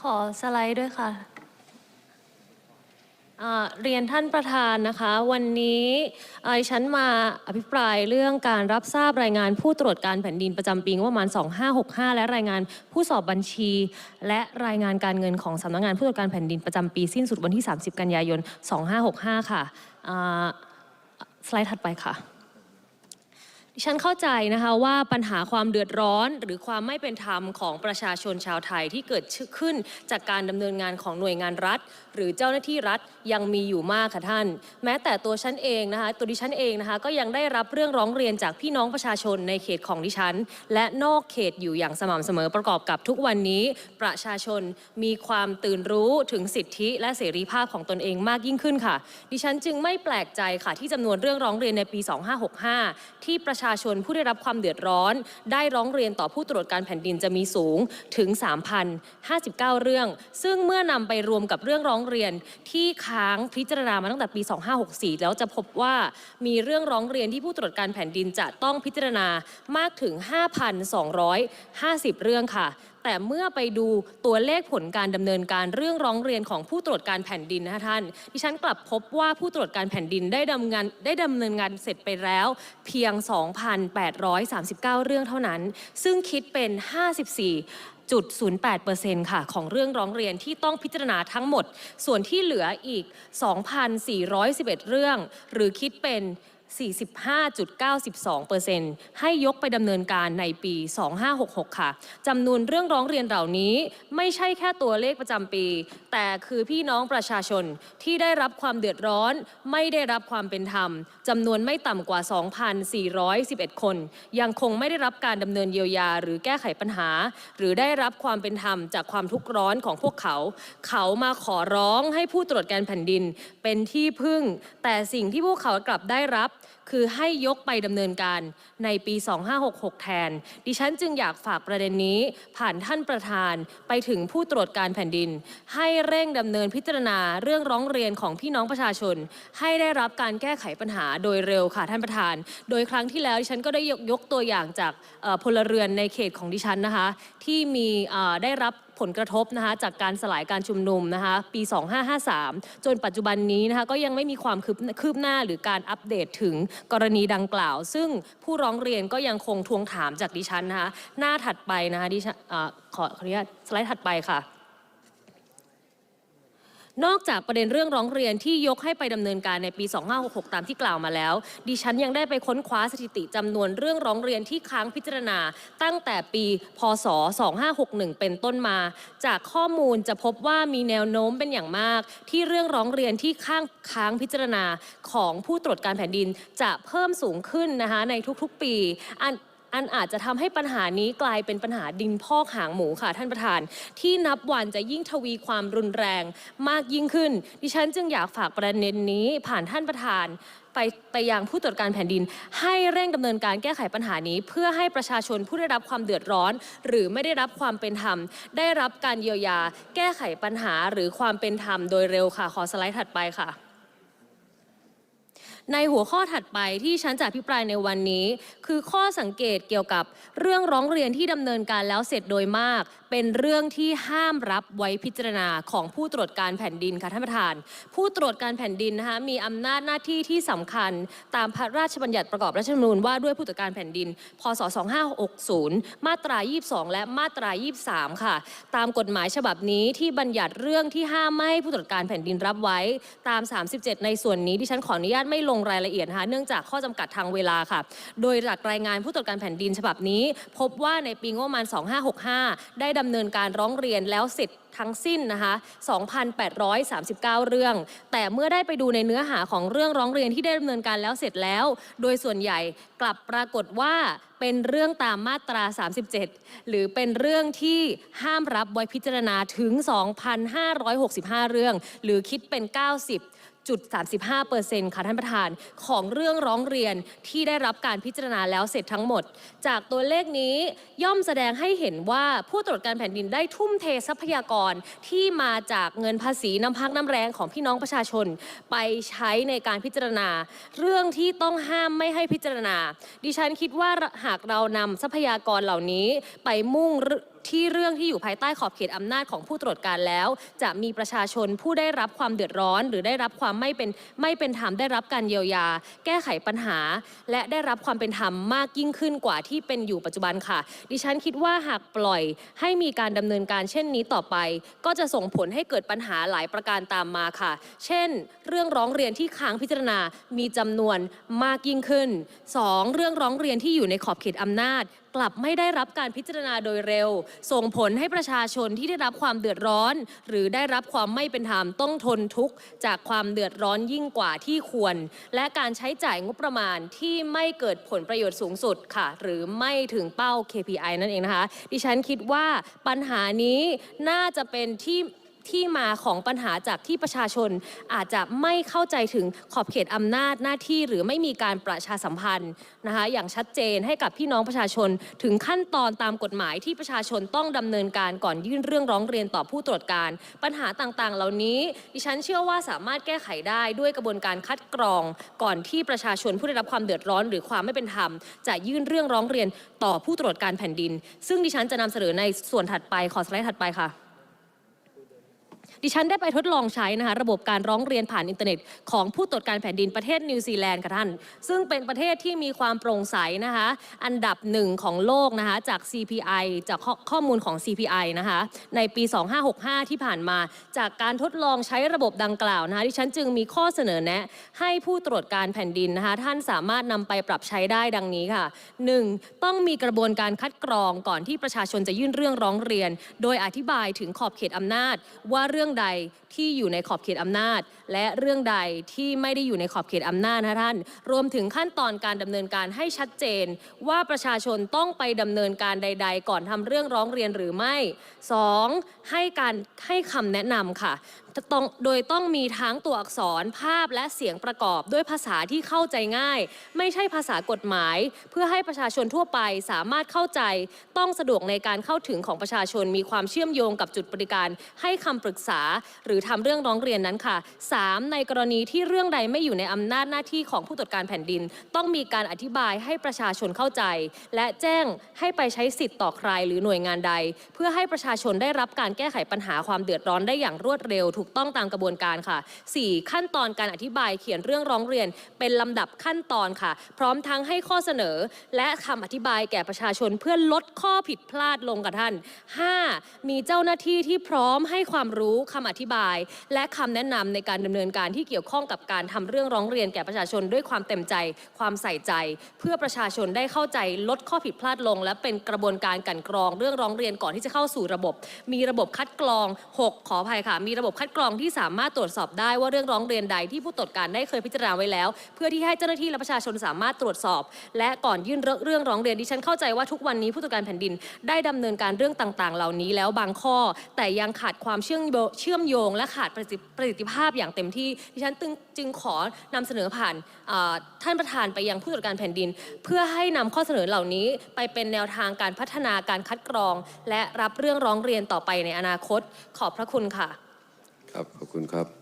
ขอสไลด์ด้วยค่ะเรียนท่านประธานนะคะ วันนี้เอ่อดิฉันมาอภิปรายเรื่องการรับทราบรายงานผู้ตรวจการแผ่นดินประจำปีงบประมาณ 2565 และรายงานผู้สอบบัญชี และรายงานการเงินของสำนักงานผู้ตรวจการแผ่นดินประจำปีสิ้นสุดวันที่ 30 กันยายน 2565 ค่ะอ่าสไลด์ถัดไปค่ะ ดิฉันเข้าใจนะคะว่าปัญหาความเดือดร้อน หรือความไม่เป็นธรรมของประชาชนชาวไทยที่เกิดขึ้นจากการดำเนินงานของหน่วยงานรัฐ หรือเจ้าหน้าที่รัฐยังมีอยู่มากค่ะท่าน แม้แต่ตัวฉันเองนะคะตัวดิฉันเองนะคะก็ยังได้รับเรื่องร้องเรียนจากพี่น้องประชาชนในเขตของดิฉัน และนอกเขตอยู่อย่างสม่ำเสมอประกอบกับทุกวันนี้ ประชาชนมีความตื่นรู้ถึงสิทธิ และเสรีภาพของตนเองมากยิ่งขึ้นค่ะ ดิฉันจึงไม่แปลกใจค่ะที่จำนวนเรื่องร้องเรียนในปี 2565 ที่ประชาชนผู้ได้รับความเดือดร้อน ได้ร้องเรียนต่อผู้ตรวจการแผ่นดินจะมีสูงถึง 3,059 เรื่อง ซึ่งเมื่อนำไปรวมกับเรื่องร้องเรียนที่ค้างพิจารณามาตั้งแต่ปี 2564 แล้วจะพบว่ามีเรื่องร้องเรียนที่ผู้ตรวจการแผ่นดินจะต้องพิจารณามากถึง 5,250 เรื่องค่ะแต่เมื่อไปดูตัวเลขผลการดำเนินการเรื่องร้องเรียนของผู้ตรวจการแผ่นดินนะคะท่านดิฉันกลับพบว่าผู้ตรวจการแผ่นดินได้ดำเนินได้ดำเนินงานเสร็จไปแล้ว เพียง 2,839 เรื่องเท่านั้น ซึ่งคิดเป็น 54 0.08%ค่ะของเรื่องร้องเรียนที่ต้องพิจารณาทั้งหมด ส่วนที่เหลืออีก 2,411 เรื่อง หรือคิดเป็น 45.92%ให้ยกไปดำเนินการในปี 2566 ค่ะจำนวนเรื่องร้องเรียนเหล่านี้ไม่ใช่แค่ตัวเลขประจำปี แต่คือพี่น้องประชาชนที่ได้รับความเดือดร้อน ไม่ได้รับความเป็นธรรมจำนวนไม่ต่ำกว่า 2,411 คน ยังคงไม่ได้รับการดำเนินเยียวยา หรือแก้ไขปัญหา หรือได้รับความเป็นธรรมจากความทุกข์ร้อนของพวกเขา เขามาขอร้องให้ผู้ตรวจการแผ่นดินเป็นที่พึ่ง แต่สิ่งที่พวกเขากลับได้รับคือให้ยกไปดำเนินการในปี 2566 แทน ดิฉันจึงอยากฝากประเด็นนี้ผ่านท่านประธานไปถึงผู้ตรวจการแผ่นดิน ให้เร่งดำเนินพิจารณาเรื่องร้องเรียนของพี่น้องประชาชน ให้ได้รับการแก้ไขปัญหาโดยเร็วค่ะท่านประธาน โดยครั้งที่แล้วดิฉันก็ได้ยกยกตัวอย่างจากพลเรือนในเขตของดิฉันนะคะ ที่มีได้รับ ผลกระทบนะคะจากการสลายการชุมนุมนะคะปี 2553 จนปัจจุบันนี้นะคะก็ยังไม่มีความคืบคืบหน้าหรือการอัปเดตถึงกรณีดังกล่าว ซึ่งผู้ร้องเรียนก็ยังคงทวงถามจากดิฉันนะคะหน้าถัดไปนะคะดิฉันขอขออนุญาตสไลด์ถัดไปค่ะ นอกจากประเด็นเรื่องร้องเรียนที่ยกให้ไปดำเนินการในปี 2566 ตามที่กล่าวมาแล้ว ดิฉันยังได้ไปค้นคว้าสถิติจำนวนเรื่องร้องเรียนที่ค้างพิจารณา ตั้งแต่ปี พศ 2561 เป็นต้นมา จากข้อมูลจะพบว่ามีแนวโน้มเป็นอย่างมาก ที่เรื่องร้องเรียนที่ข้างค้างพิจารณาของผู้ตรวจการแผ่นดินจะเพิ่มสูงขึ้นนะคะในทุกๆปีอัน อันอาจจะทำให้ปัญหานี้กลายเป็นปัญหาดินพอกหางหมูค่ะ ท่านประธาน ที่นับวันจะยิ่งทวีความรุนแรงมากยิ่งขึ้น ดิฉันจึงอยากฝากประเด็นนี้ผ่านท่านประธานไปไปยังผู้ตรวจการแผ่นดิน ให้เร่งดำเนินการแก้ไขปัญหานี้ เพื่อให้ประชาชนผู้ได้รับความเดือดร้อน หรือไม่ได้รับความเป็นธรรม ได้รับการเยียวยา แก้ไขปัญหาหรือความเป็นธรรมโดยเร็วค่ะ ขอสไลด์ถัดไปค่ะ ในหัวข้อถัดไปที่ฉันจะอภิปรายในวันนี้ คือข้อสังเกตเกี่ยวกับเรื่องร้องเรียนที่ดำเนินการแล้วเสร็จโดยมาก เป็นเรื่องที่ห้ามรับไว้พิจารณาของผู้ตรวจการแผ่นดินค่ะท่านประธาน ผู้ตรวจการแผ่นดินนะคะมีอำนาจหน้าที่ที่สำคัญ ตามพระราชบัญญัติประกอบรัฐธรรมนูญว่าด้วยผู้ตรวจการแผ่นดิน พศ 2560 มาตรา 22 และมาตรา 23 ค่ะ ตามกฎหมายฉบับนี้ที่บัญญัติเรื่องที่ห้ามไม่ให้ผู้ตรวจการแผ่นดินรับไว้ตาม 37 ในส่วนนี้ดิฉันขออนุญาตไม่ลงรายละเอียดนะคะเนื่องจากข้อจำกัดทางเวลาค่ะ โดยจากรายงานผู้ตรวจการแผ่นดินฉบับนี้ พบว่าในปีงบประมาณ 2565 ได้ดำเนินการร้องเรียนแล้วเสร็จทั้งสิ้นนะคะ 2,839 เรื่อง แต่เมื่อได้ไปดูในเนื้อหาของเรื่องร้องเรียนที่ได้ดำเนินการแล้วเสร็จแล้ว โดยส่วนใหญ่กลับปรากฏว่าเป็นเรื่องตามมาตรา 37 หรือเป็นเรื่องที่ห้ามรับไว้พิจารณาถึง 2,565 เรื่อง หรือคิดเป็น 90 จุด35เปอร์เซ็นต์ค่ะท่านประธานของเรื่องร้องเรียนที่ได้รับการพิจารณาแล้วเสร็จทั้งหมด จากตัวเลขนี้ย่อมแสดงให้เห็นว่าผู้ตรวจการแผ่นดินได้ทุ่มเททรัพยากรที่มาจากเงินภาษีน้ำพักน้ำแรงของพี่น้องประชาชน ไปใช้ในการพิจารณา เรื่องที่ต้องห้ามไม่ให้พิจารณา ดิฉันคิดว่าหากเรานำทรัพยากรเหล่านี้ไปมุ่งที่เรื่องที่อยู่ภายใต้ขอบเขตอำนาจของผู้ตรวจการแล้ว จะมีประชาชนผู้ได้รับความเดือดร้อน หรือได้รับความไม่เป็นไม่เป็นธรรมได้รับการเยียวยา แก้ไขปัญหา และได้รับความเป็นธรรมมากยิ่งขึ้นกว่าที่เป็นอยู่ปัจจุบันค่ะ ดิฉันคิดว่าหากปล่อยให้มีการดำเนินการเช่นนี้ต่อไป ก็จะส่งผลให้เกิดปัญหาหลายประการตามมาค่ะ เช่น เรื่องร้องเรียนที่ค้างพิจารณามีจำนวนมากยิ่งขึ้น 2. เรื่องร้องเรียนที่อยู่ในขอบเขตอำนาจ กลับไม่ได้รับการพิจารณาโดยเร็ว ส่งผลให้ประชาชนที่ได้รับความเดือดร้อน หรือได้รับความไม่เป็นธรรมต้องทนทุกข์จากความเดือดร้อนยิ่งกว่าที่ควร และการใช้จ่ายงบประมาณที่ไม่เกิดผลประโยชน์สูงสุดค่ะ หรือไม่ถึงเป้า KPI นั่นเองนะคะ ดิฉันคิดว่าปัญหานี้น่าจะเป็นที่ ที่มาของปัญหาจากที่ประชาชนอาจจะไม่เข้าใจถึงขอบเขตอำนาจหน้าที่หรือไม่มีการประชาสัมพันธ์นะคะอย่างชัดเจนให้กับพี่น้องประชาชนถึงขั้นตอนตามกฎหมายที่ประชาชนต้องดำเนินการก่อนยื่นเรื่องร้องเรียนต่อผู้ตรวจการ ปัญหาต่างๆ เหล่านี้ดิฉันเชื่อว่าสามารถแก้ไขได้ด้วยกระบวนการคัดกรอง ก่อนที่ประชาชนผู้ได้รับความเดือดร้อน หรือความไม่เป็นธรรม จะยื่นเรื่องร้องเรียนต่อผู้ตรวจการแผ่นดิน ซึ่งดิฉันจะนำเสนอในส่วนถัดไปขอสไลด์ถัดไปค่ะ ดิฉันได้ไปทดลองใช้นะคะระบบการร้องเรียนผ่านอินเทอร์เน็ต ของผู้ตรวจการแผ่นดินประเทศนิวซีแลนด์ค่ะท่าน ซึ่งเป็นประเทศที่มีความโปร่งใสนะคะอันดับหนึ่งของโลกนะคะจาก CPI จากข้อข้อมูลของ CPI นะคะในปี 2565 ที่ผ่านมา จากการทดลองใช้ระบบดังกล่าวนะคะดิฉันจึงมีข้อเสนอแนะ ให้ผู้ตรวจการแผ่นดินนะคะท่านสามารถนำไปปรับใช้ได้ดังนี้ค่ะ 1. ต้องมีกระบวนการคัดกรองก่อนที่ประชาชนจะยื่นเรื่องร้องเรียน โดยอธิบายถึงขอบเขตอำนาจว่าเรื่องื่องใดที่อยู่ในขอบเขตอำนาจ และเรื่องใดที่ไม่ได้อยู่ในขอบเขตอำนาจนะคะท่าน รวมถึงขั้นตอนการดำเนินการให้ชัดเจน ว่าประชาชนต้องไปดำเนินการใด ๆ ก่อนทำเรื่องร้องเรียนหรือไม่ 2. ให้การให้คำแนะนำค่ะต้องโดยต้องมีทั้งตัวอักษรภาพและเสียงประกอบด้วยภาษาที่เข้าใจง่าย ไม่ใช่ภาษากฎหมาย เพื่อให้ประชาชนทั่วไปสามารถเข้าใจ ต้องสะดวกในการเข้าถึงของประชาชน มีความเชื่อมโยงกับจุดบริการ ให้คำปรึกษา หรือทำเรื่องร้องเรียนนั้นค่ะ 3. ในกรณีที่เรื่องใดไม่อยู่ในอำนาจหน้าที่ของผู้ตรวจการแผ่นดิน ต้องมีการอธิบายให้ประชาชนเข้าใจ และแจ้งให้ไปใช้สิทธิ์ต่อใครหรือหน่วยงานใด เพื่อให้ประชาชนได้รับการแก้ไขปัญหาความเดือดร้อนได้อย่างรวดเร็วถูกต้องตามกระบวนการค่ะ 4. ขั้นตอนการอธิบายเขียนเรื่องร้องเรียน เป็นลำดับขั้นตอนค่ะ พร้อมทั้งให้ข้อเสนอ และคำอธิบายแก่ประชาชนเพื่อลดข้อผิดพลาดลงกับท่าน 5. มีเจ้าหน้าที่ที่พร้อมให้ความรู้คำอธิบาย และคำแนะนำในการดำเนินการที่เกี่ยวข้องกับการทำเรื่องร้องเรียนแก่ประชาชนด้วยความเต็มใจ ความใส่ใจ เพื่อประชาชนได้เข้าใจลดข้อผิดพลาดลง และเป็นกระบวนการกันกรองเรื่องร้องเรียนก่อนที่จะเข้าสู่ระบบ มีระบบคัดกรอง 6 ขออภัยค่ะ มีระบบคัดกรองที่สามารถตรวจสอบได้ว่าเรื่องร้องเรียนใดที่ผู้ตรวจการได้เคยพิจารณาไว้แล้ว เพื่อที่ให้เจ้าหน้าที่และประชาชนสามารถตรวจสอบ และก่อนยื่นเรื่องร้องเรียนดิฉันเข้าใจว่าทุกวันนี้ผู้ตรวจการแผ่นดิน ได้ดำเนินการเรื่องต่างๆ เหล่านี้แล้วบางข้อ แต่ยังขาดความเชื่อมโยง และขาดประสิทธิภาพอย่างเต็มที่ดิฉันจึงขอนำเสนอผ่านท่านประธานไปยังผู้ตรวจการแผ่นดิน เพื่อให้นำข้อเสนอเหล่านี้ไปเป็นแนวทางการพัฒนาการคัดกรอง และรับเรื่องร้องเรียนต่อไปในอนาคต ขอบพระคุณค่ะ ครับขอบคุณครับ